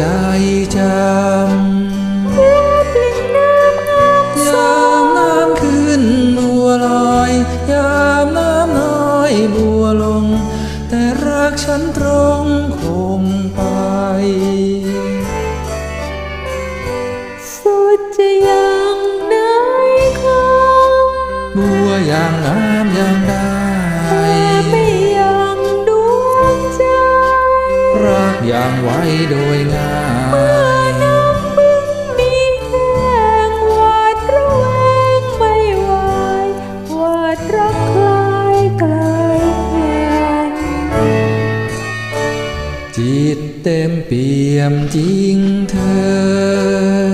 ใจจำยามน้ำขึ้นบัวลอย ยามน้ำน้อยบัวลง แต่รักฉันตรงคงไป สุดจะยังไหนคงบัวอย่างน้ำยัง อย่างไว้โดยง่ายน้ำบึ้งมีแห้งวาดระแวงไม่ไหววาดรักคลายกลแห่งจิตเต็มเปี่ยมจริงเธอ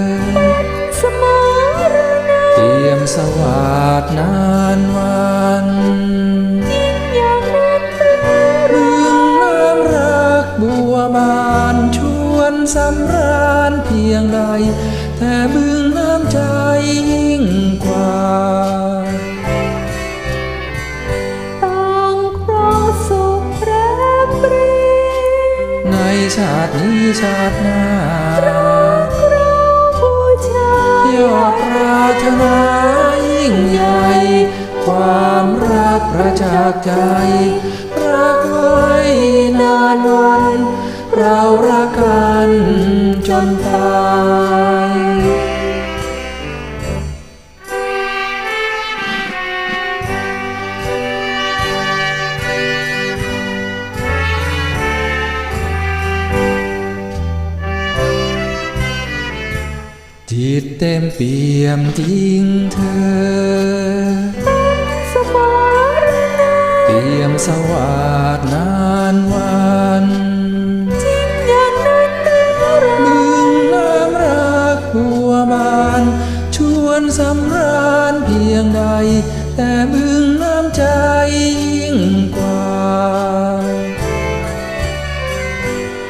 เสมอหรือไงเตรียมสวัสดนาานชวนสำราญเพียงใด แต่บึงน้ำใจยิ่งกว่าต่างครองสุขแรมปรีในชาตินี้ชาติหน้า เรารักกันจนตายจิตเต็มเปี่ยมจริงเธอเสมอหรือไงเตรียมสวัสดนานวัน วนสำราญเพียงใด แต่บึงน้ำใจยิ่งกว่า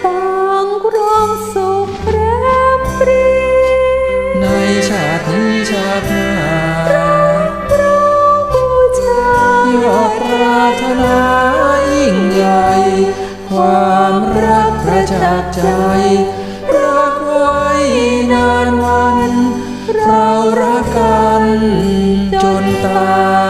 ต่างรองสุขแรมปรี ในชาตินี้ชาติหน้าครองบูชายอดปรารถนายิ่งใหญ่ ความรักประจักษ์ใจ เรารักกันจนตาย